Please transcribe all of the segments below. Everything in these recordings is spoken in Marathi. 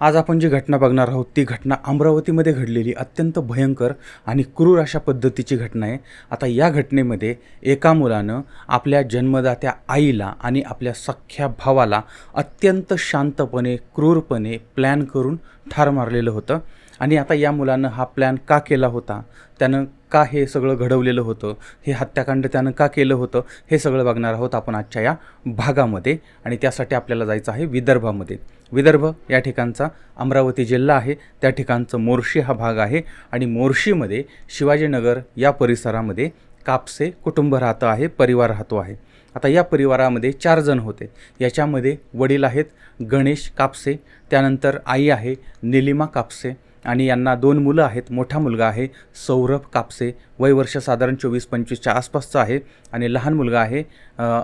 आज आपण जी घटना बघणार आहोत ती घटना अमरावतीमध्ये घडलेली अत्यंत भयंकर आणि क्रूर अशा पद्धतीची घटना आहे. आता या घटनेमध्ये एका मुलानं आपल्या जन्मदात्या आईला आणि आपल्या सख्ख्या भावाला अत्यंत शांतपणे क्रूरपणे प्लॅन करून ठार मारलेलं होतं. आणि आता या मुलानं हा प्लॅन का केला होता? त्यानं का हे सगळं घडवलेलं होतं? हे हत्याकांड त्यानं का केलं होतं? हे सगळं बघणार आहोत आपण आजच्या या भागामध्ये. आणि त्यासाठी आपल्याला जायचं आहे विदर्भामध्ये. विदर्भ या ठिकाणचा अमरावती जिल्हा आहे. त्या ठिकाणचं मोर्शी हा भाग आहे. आणि मोर्शीमध्ये शिवाजीनगर या परिसरामध्ये कापसे कुटुंब राहतं आहे परिवार राहतो आहे. आता या परिवारामध्ये चार जण होते. याच्यामध्ये वडील आहेत गणेश कापसे त्यानंतर आई आहे निलिमा कापसे आणि यांना दोन मुलं आहेत. मोठा मुलगा आहे सौरभ कापसे. वय वर्ष साधारण चोवीस पंचवीसच्या आसपासचं आहे आणि लहान मुलगा आहे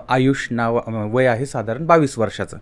आयुष नाव वय आहे साधारण बावीस वर्षाचं.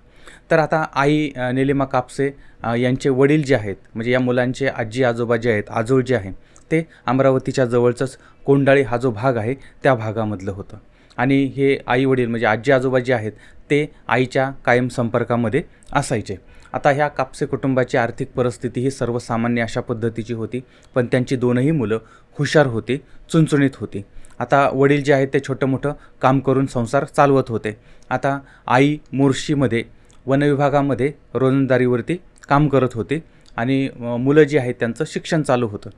तर आता आई निलिमा कापसे यांचे वडील जे आहेत म्हणजे या मुलांचे आजी आजोबा जे आहेत आजोळ जे आहे ते अमरावतीच्या जवळचंच कोंडाळी हा जो भाग आहे त्या भागामधलं होतं. आणि हे आई वडील म्हणजे आजी आजोबा जे आहेत ते आईच्या कायम संपर्कामध्ये असायचे. आता ह्या कापसे कुटुंबाची आर्थिक परिस्थिती ही सर्वसामान्य अशा पद्धतीची होती पण त्यांची दोनही मुलं हुशार होती चुणचुणीत होती. आता वडील जे आहेत ते छोटं मोठं काम करून संसार चालवत होते. आता आई मोर्शीमध्ये वनविभागामध्ये रोजंदारीवरती काम करत होते आणि मुलं जी आहेत त्यांचं शिक्षण चालू होतं.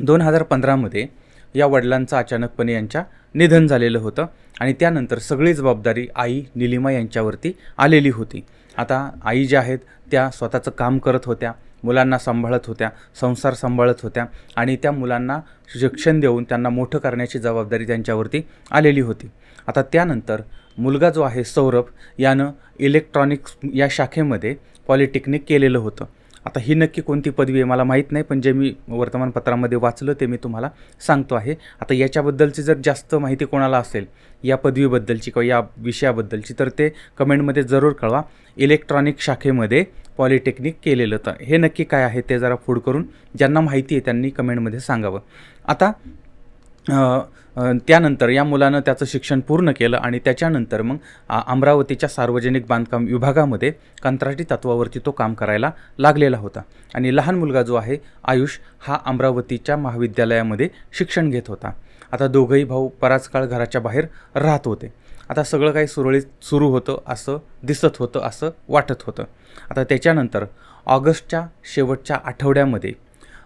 दोन हजार पंधरामध्ये या वडिलांचं अचानकपणे यांच्या निधन झालेलं होतं आणि त्यानंतर सगळी जबाबदारी आई निलिमा यांच्यावरती आलेली होती. आता आई ज्या आहेत त्या स्वतःचं काम करत होत्या मुलांना सांभाळत होत्या संसार सांभाळत होत्या आणि त्या मुलांना शिक्षण देऊन त्यांना मोठं करण्याची जबाबदारी त्यांच्यावरती आलेली होती. आता त्यानंतर मुलगा जो आहे सौरभ यानं इलेक्ट्रॉनिक्स या शाखेमध्ये पॉलिटेक्निक केलेलं होतं. आता ही नक्की कोणती पदवी आहे मला माहीत नाही पण जे मी वर्तमानपत्रामध्ये वाचलं ते मी तुम्हाला सांगतो आहे. आता याच्याबद्दलची जर जास्त माहिती कोणाला असेल या पदवीबद्दलची किंवा या विषयाबद्दलची तर ते कमेंटमध्ये जरूर कळवा. इलेक्ट्रॉनिक शाखेमध्ये पॉलिटेक्निक केलेलं तर हे नक्की काय आहे ते जरा फूड करून ज्यांना माहिती आहे त्यांनी कमेंटमध्ये सांगावं. आता त्यानंतर या मुलानं त्याचं शिक्षण पूर्ण केलं आणि त्याच्यानंतर मग अमरावतीच्या सार्वजनिक बांधकाम विभागामध्ये कंत्राटी तत्वावरती तो काम करायला लागलेला होता. आणि लहान मुलगा जो आहे आयुष हा अमरावतीच्या महाविद्यालयामध्ये शिक्षण घेत होता. आता दोघंही भाऊ बराच काळ घराच्या बाहेर राहत होते. आता सगळं काही सुरळीत सुरू होतं असं दिसत होतं असं वाटत होतं. आता त्याच्यानंतर ऑगस्टच्या शेवटच्या आठवड्यामध्ये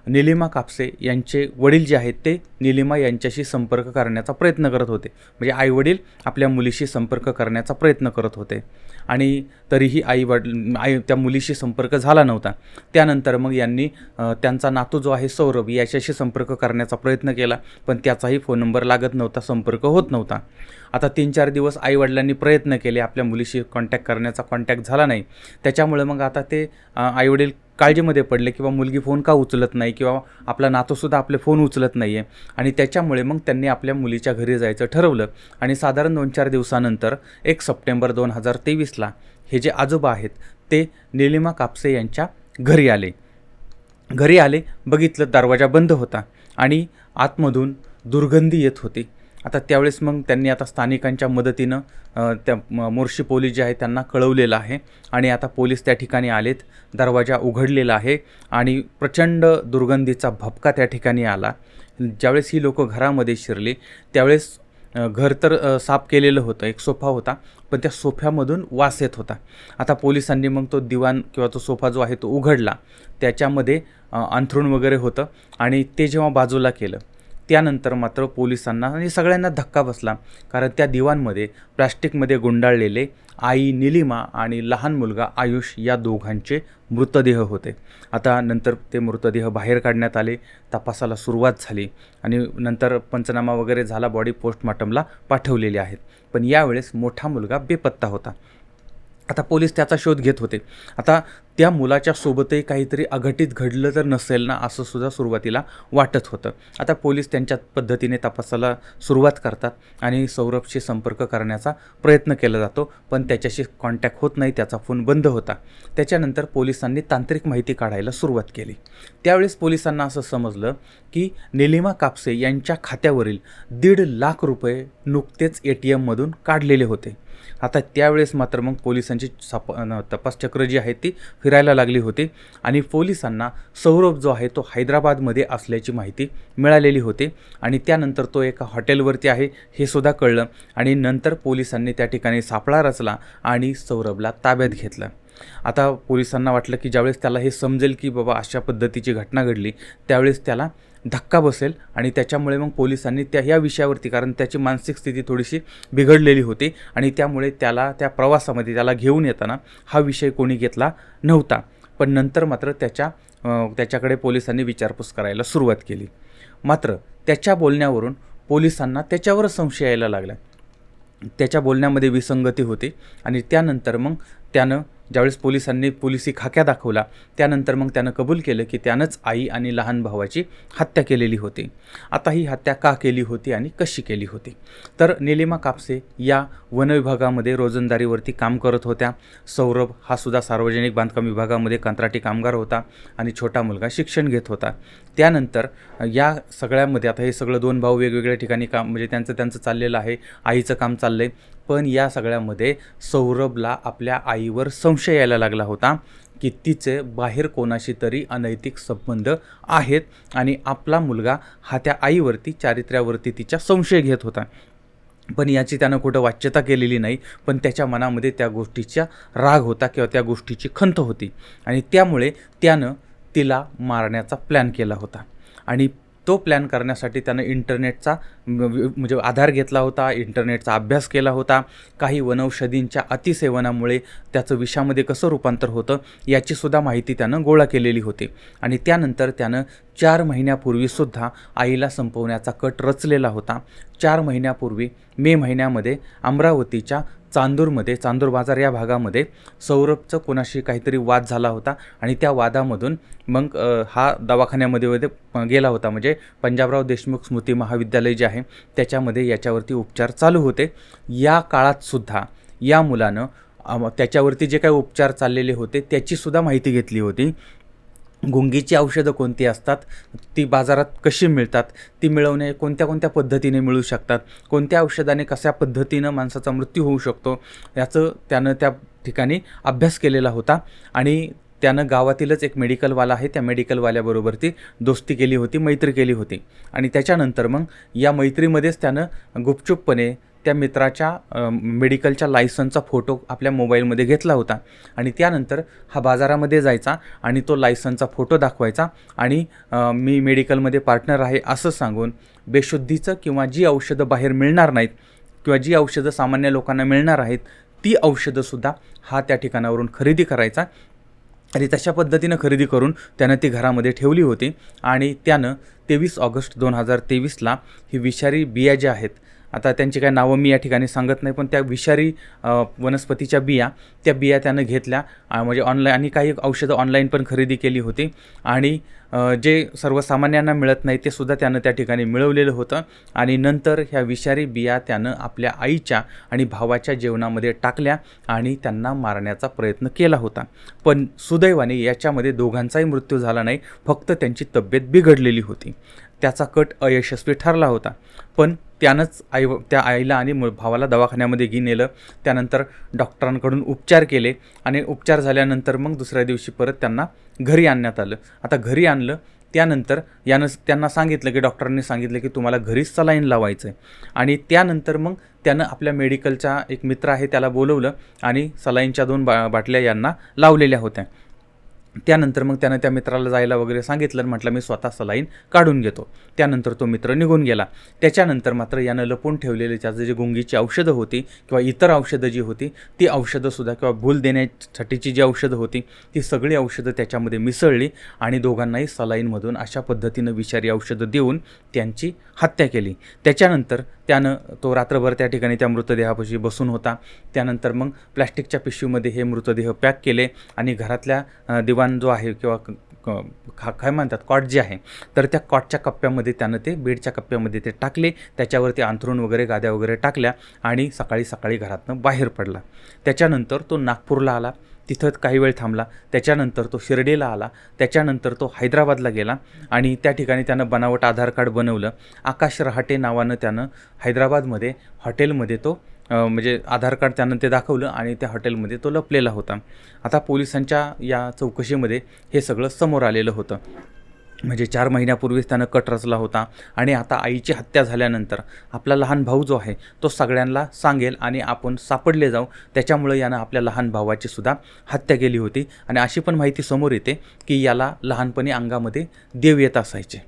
निलिमा कापसे यांचे वडील जे आहेत ते निलिमा यांच्याशी संपर्क करण्याचा प्रयत्न करत होते. म्हणजे आईवडील आपल्या मुलीशी संपर्क करण्याचा प्रयत्न करत होते. आणि तरीही आई वडील आई त्या मुलीशी संपर्क झाला नव्हता. त्यानंतर मग यांनी त्यांचा नातू जो आहे सौरभ याच्याशी संपर्क करण्याचा प्रयत्न केला. पण त्याचाही फोन नंबर लागत नव्हता संपर्क होत नव्हता. आता तीन चार दिवस आईवडिलांनी प्रयत्न केले आपल्या मुलीशी कॉन्टॅक्ट करण्याचा कॉन्टॅक्ट झाला नाही. त्याच्यामुळे मग आता ते आईवडील काळजीमध्ये पडले किंवा मुलगी फोन का उचलत नाही किंवा आपला नातोसुद्धा आपले फोन उचलत नाही आहे आणि त्याच्यामुळे मग त्यांनी आपल्या मुलीच्या घरी जायचं ठरवलं. आणि साधारण दोन चार दिवसानंतर एक सप्टेंबर दोन हजार तेवीसला हे जे आजोबा आहेत ते निलिमा कापसे यांच्या घरी आले. घरी आले बघितलं दरवाजा बंद होता आणि आतमधून दुर्गंधी येत होती. आता त्यावेळेस मग त्यांनी आता स्थानिकांच्या मदतीनं त्या म- मोर्शी पोलीस जे आहे त्यांना कळवलेलं आहे आणि आता पोलीस त्या ठिकाणी आलेत दरवाजा उघडलेला आहे आणि प्रचंड दुर्गंधीचा भपका त्या ठिकाणी आला. ज्यावेळेस ही लोकं घरामध्ये शिरली त्यावेळेस घर तर साफ केलेलं होतं एक सोफा होता पण त्या सोफ्यामधून वास येत होता. आता पोलिसांनी मग तो दिवाण किंवा तो सोफा जो आहे तो उघडला. त्याच्यामध्ये अंथरूण वगैरे होतं आणि ते जेव्हा बाजूला केलं त्यानंतर मात्र पोलिसांना आणि सगळ्यांना धक्का बसला. कारण त्या दिवांमध्ये प्लॅस्टिकमध्ये गुंडाळलेले आई निलिमा आणि लहान मुलगा आयुष या दोघांचे मृतदेह होते. आता नंतर ते मृतदेह बाहेर काढण्यात आले तपासाला सुरुवात झाली आणि नंतर पंचनामा वगैरे झाला बॉडी पोस्टमॉर्टमला पाठवलेली आहेत. पण यावेळेस मोठा मुलगा बेपत्ता होता. आता पोलीस त्याचा शोध घेत होते. आता त्या मुलाच्या सोबतही काहीतरी अघटित घडलं तर नसेल ना असं सुद्धा सुरुवातीला वाटत होतं. आता पोलीस त्यांच्या पद्धतीने तपासाला सुरुवात करतात आणि सौरभशी संपर्क करण्याचा प्रयत्न केला जातो पण त्याच्याशी कॉन्टॅक्ट होत नाही त्याचा फोन बंद होता. त्याच्यानंतर पोलिसांनी तांत्रिक माहिती काढायला सुरुवात केली. त्यावेळेस पोलिसांना असं समजलं की निलिमा कापसे यांच्या खात्यावरील दीड लाख रुपये नुकतेच ए टी एममधून काढलेले होते. आता त्यावेळेस मात्र मग पोलिसांची सप न- तपासचक्र जी आहे ती फिरायला लागली होती. आणि पोलिसांना सौरभ जो आहे तो हैदराबादमध्ये असल्याची माहिती मिळालेली होती. आणि त्यानंतर तो एका हॉटेलवरती आहे हे सुद्धा कळलं. आणि नंतर पोलिसांनी त्या ठिकाणी सापळा रचला आणि सौरभला ताब्यात घेतलं. आता पोलिसांना वाटलं की ज्यावेळेस त्याला हे समजेल की बाबा अशा पद्धतीची घटना घडली त्यावेळेस त्याला धक्का बसेल आणि त्याच्यामुळे मग पोलिसांनी त्या ह्या विषयावरती कारण त्याची मानसिक स्थिती थोडीशी बिघडलेली होती आणि त्यामुळे त्याला त्या प्रवासामध्ये त्याला घेऊन येताना हा विषय कोणी घेतला नव्हता. पण नंतर मात्र त्याच्या त्याच्याकडे पोलिसांनी विचारपूस करायला सुरुवात केली. मात्र त्याच्या बोलण्यावरून पोलिसांना त्याच्यावरच संशय यायला लागला. त्याच्या बोलण्यामध्ये विसंगती होती आणि त्यानंतर मग त्यानं ज्यावेळेस पोलिसांनी पोलिसी खाक्या दाखवला त्यानंतर मग त्यानं कबूल केलं की त्यानंच आई आणि लहान भावाची हत्या केलेली होती. आता ही हत्या का केली होती आणि कशी केली होती? तर निलिमा कापसे या वनविभागामध्ये रोजंदारीवरती काम करत होत्या. सौरभ हा सुद्धा सार्वजनिक बांधकाम विभागामध्ये कंत्राटी कामगार होता आणि छोटा मुलगा शिक्षण घेत होता. त्यानंतर या सगळ्यामध्ये आता हे सगळं दोन भाऊ वेगवेगळ्या ठिकाणी काम म्हणजे त्यांचं त्यांचं चाललेलं आहे आईचं काम चाललं आहे पण या सगळ्यामध्ये सौरभला आपल्या आईवर संशय संशय यायला लागला होता की तिचे बाहेर कोणाशी तरी अनैतिक संबंध आहेत आणि आपला मुलगा हा त्या आईवरती चारित्र्यावरती तिचा संशय घेत होता. पण याची त्यानं कुठं वाच्यता केलेली नाही पण त्याच्या मनामध्ये त्या गोष्टीचा राग होता किंवा त्या गोष्टीची खंत होती. आणि त्यामुळे त्यानं तिला मारण्याचा प्लॅन केला होता. आणि तो प्लॅन करण्यासाठी त्यानं इंटरनेटचा म्हणजे आधार घेतला होता इंटरनेटचा अभ्यास केला होता. काही वनौषधींच्या अतिसेवनामुळे त्याचं विषामध्ये कसं रूपांतर होतं याचीसुद्धा माहिती त्यानं गोळा केलेली होती. आणि त्यानंतर त्यानं चार महिन्यापूर्वीसुद्धा आईला संपवण्याचा कट रचलेला होता. चार महिन्यापूर्वी मे महिन्यामध्ये अमरावतीच्या चांदूरमध्ये चांदूर बाजार या भागामध्ये सौरभचं कोणाशी काहीतरी वाद झाला होता आणि त्या वादामधून मग हा दवाखान्यामध्ये गेला होता. म्हणजे पंजाबराव देशमुख स्मृती महाविद्यालय जे आहे त्याच्यामध्ये याच्यावरती उपचार चालू होते. या काळातसुद्धा या मुलानं त्याच्यावरती जे काही उपचार चाललेले होते त्याचीसुद्धा माहिती घेतली होती. गुंगीची औषधं कोणती असतात ती बाजारात कशी मिळतात ती मिळवणे कोणत्या कोणत्या पद्धतीने मिळू शकतात कोणत्या औषधाने कशा पद्धतीनं माणसाचा मृत्यू होऊ शकतो याचं त्यानं त्या ठिकाणी अभ्यास केलेला होता आणि त्यानं गावातीलच एक मेडिकलवाला आहे त्या मेडिकलवाल्याबरोबर ती दोस्ती केली होती मैत्री केली होती आणि त्याच्यानंतर मग या मैत्रीमध्येच त्यानं गुपचूपपणे त्या मित्राच्या मेडिकलच्या लायसनचा फोटो आपल्या मोबाईलमध्ये घेतला होता. आणि त्यानंतर हा बाजारामध्ये जायचा आणि तो लायसनचा फोटो दाखवायचा आणि मी मेडिकलमध्ये पार्टनर आहे असं सांगून बेशुद्धीचं किंवा जी औषधं बाहेर मिळणार नाहीत किंवा जी औषधं सामान्य लोकांना मिळणार आहेत ती औषधंसुद्धा हा त्या ठिकाणावरून खरेदी करायचा. आणि तशा पद्धतीनं खरेदी करून त्यानं ती घरामध्ये ठेवली होती. आणि त्यानं तेवीस ऑगस्ट दोन हजार तेवीसला ही विषारी बिया ज्या आहेत आता त्यांची काय नावं मी या ठिकाणी सांगत नाही पण त्या विषारी वनस्पतीच्या बिया त्या बिया त्यानं घेतल्या. म्हणजे ऑनलाईन आणि काही औषधं ऑनलाईन पण खरेदी केली होती. आणि जे सर्वसामान्यांना मिळत नाही ते सुद्धा त्यानं त्या ठिकाणी मिळवलेलं होतं. आणि नंतर ह्या विषारी बिया त्यानं आपल्या आईच्या आणि भावाच्या जेवणामध्ये टाकल्या आणि त्यांना मारण्याचा प्रयत्न केला होता. पण सुदैवाने याच्यामध्ये दोघांचाही मृत्यू झाला नाही फक्त त्यांची तब्येत बिघडलेली होती. त्याचा कट अयशस्वी ठरला होता. पण त्यानंच आई त्या आईला आणि भावाला दवाखान्यामध्ये घेऊन नेलं. त्यानंतर डॉक्टरांकडून उपचार केले आणि उपचार झाल्यानंतर मग दुसऱ्या दिवशी परत त्यांना घरी आणण्यात आलं. आता घरी आणलं त्यानंतर यानं त्यांना सांगितलं की डॉक्टरांनी सांगितलं की तुम्हाला घरीच सलाईन लावायचं आहे आणि त्यानंतर मग त्यानं आपल्या मेडिकलचा एक मित्र आहे त्याला बोलवलं आणि सलाईनच्या दोन बा बाटल्या यांना लावलेल्या होत्या. त्यानंतर मग त्यानं त्या मित्राला जायला वगैरे सांगितलं आणि म्हटलं मी स्वतः सलाईन काढून घेतो. त्यानंतर तो मित्र निघून गेला. त्याच्यानंतर मात्र यानं लपून ठेवलेले त्याचं जे गुंगीची औषधं होती किंवा इतर औषधं जी होती ती औषधंसुद्धा किंवा भूल देण्यासाठीची जी औषधं होती ती सगळी औषधं त्याच्यामध्ये मिसळली आणि दोघांनाही सलाईनमधून अशा पद्धतीनं विषारी औषधं देऊन त्यांची हत्या केली. त्याच्यानंतर त्यानं तो रात्रभर त्या ठिकाणी त्या मृतदेहापाशी बसून होता. त्यानंतर मग प्लॅस्टिकच्या पिशवीमध्ये हे मृतदेह पॅक केले आणि घरातल्या दिवाण जो आहे किंवा क- खा काय म्हणतात कॉट जे आहे तर त्या कॉटच्या कप्प्यामध्ये त्यानं ते बेडच्या कप्प्यामध्ये ते टाकले. त्याच्यावरती अंथरूण वगैरे गाद्या वगैरे टाकल्या आणि सकाळी सकाळी घरातनं बाहेर पडला. त्याच्यानंतर तो नागपूरला आला. तिथं काही वेळ थांबला. त्याच्यानंतर तो शिर्डीला आला. त्याच्यानंतर तो हैदराबादला गेला आणि त्या ठिकाणी त्यानं बनावट आधार कार्ड बनवलं. आकाश रहाटे नावानं त्यानं हैदराबादमध्ये हॉटेलमध्ये तो म्हणजे आधार कार्ड त्यानं ते दाखवलं आणि त्या हॉटेलमध्ये तो लपलेला होता. आता पोलिसांच्या या चौकशीमध्ये हे सगळं समोर आलेलं होतं. म्हणजे चार महिन्यापूर्वीच त्यानं कट रचला होता. आणि आता आईची हत्या झाल्यानंतर आपला लहान भाऊ जो आहे तो सगळ्यांना सांगेल आणि आपण सापडले जाऊ. त्याच्यामुळं यानं आपल्या लहान भावाची सुद्धा हत्या केली होती. आणि अशी पण माहिती समोर येते की याला लहानपणी अंगामध्ये देव येत असायचे.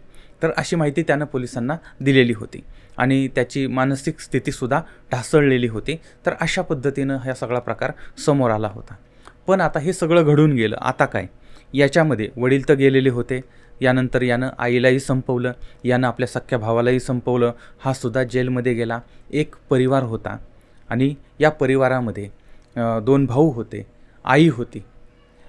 तर अशी माहिती त्यानं पोलिसांना दिलेली होती. आणि त्याची मानसिक स्थितीसुद्धा ढासळलेली होती. तर अशा पद्धतीनं हा सगळा प्रकार समोर आला होता. पण आता हे सगळं घडून गेलं. आता काय? याच्यामध्ये वडील तर गेलेले होते. यानंतर यानं आईलाही संपवलं यानं आपल्या सख्ख्या भावालाही संपवलं. हा सुद्धा जेलमध्ये गेला. एक परिवार होता आणि या परिवारामध्ये दोन भाऊ होते आई होती.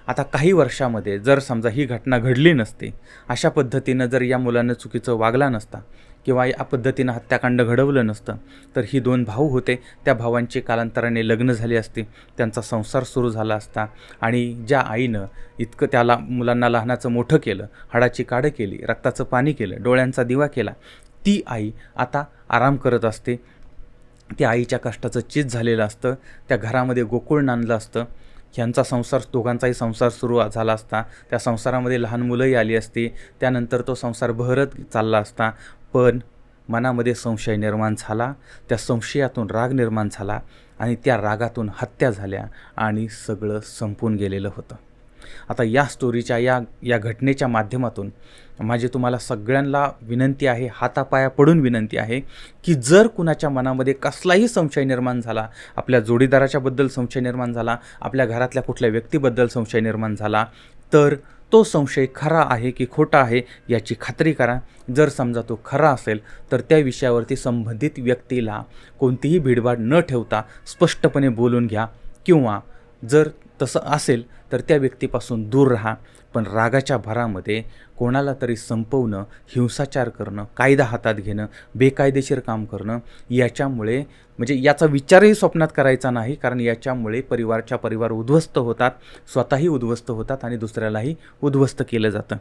आता काही वर्षामध्ये जर समजा ही घटना घडली नसती अशा पद्धतीनं जर या मुलानं चुकीचं वागला नसता किंवा या पद्धतीनं हत्याकांड घडवलं नसतं तर ही दोन भाऊ होते. त्या भावांची कालांतराने लग्न झाली असती त्यांचा संसार सुरू झाला असता आणि ज्या आईनं इतकं त्याला मुलांना लहानाचं मोठं केलं हाडाची काढं केली रक्ताचं पाणी केलं डोळ्यांचा दिवा केला ती आई आता आराम करत असते. त्या आईच्या कष्टाचं चीज झालेलं असतं त्या घरामध्ये गोकुळ नांदलं असतं. ह्यांचा संसार दोघांचाही संसार सुरू झाला असता. त्या संसारामध्ये लहान मुलंही आली असती. त्यानंतर तो संसार बहरत चालला असता. पण मनामध्ये संशय निर्माण झाला त्या संशयातून राग निर्माण झाला आणि त्या रागातून हत्या झाल्या आणि सगळं संपून गेलेलं होतं. आता या स्टोरीच्या या या घटनेच्या माध्यमातून माझी तुम्हाला सगळ्यांना विनंती आहे हातापाया पडून विनंती आहे की जर कुणाच्या मनामध्ये कसलाही संशय निर्माण झाला आपल्या जोडीदाराच्याबद्दल संशय निर्माण झाला आपल्या घरातल्या कुठल्या व्यक्तीबद्दल संशय निर्माण झाला तर तो संशय खरा आहे की खोटा आहे याची खात्री करा. जर समजा तो खरा असेल तर त्या विषयावरती संबंधित व्यक्तीला कोणतीही भिडभाड न ठेवता स्पष्टपणे बोलून घ्या किंवा जर तसं असेल तर त्या व्यक्तीपासून दूर राहा. पण रागाच्या भरामध्ये कोणाला तरी संपवणं हिंसाचार करणं कायदा हातात घेणं बेकायदेशीर काम करणं याच्यामुळे म्हणजे याचा विचारही स्वप्नात करायचा नाही कारण याच्यामुळे परिवारच्या परिवार उद्ध्वस्त होतात स्वतःही उद्ध्वस्त होतात आणि दुसऱ्यालाही उद्ध्वस्त केलं जातं.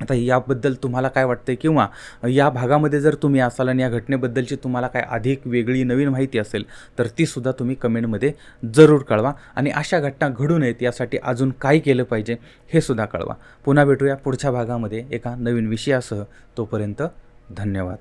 आता याबद्दल तुम्हाला काय वाटतं किंवा या भागामध्ये जर तुम्ही असाल आणि या घटनेबद्दलची तुम्हाला काय अधिक वेगळी नवीन माहिती असेल तर तीसुद्धा तुम्ही कमेंटमध्ये जरूर कळवा. आणि अशा घटना घडू नयेत यासाठी अजून काय केलं पाहिजे हे सुद्धा कळवा. पुन्हा भेटूया पुढच्या भागामध्ये एका नवीन विषयासह. तोपर्यंत धन्यवाद.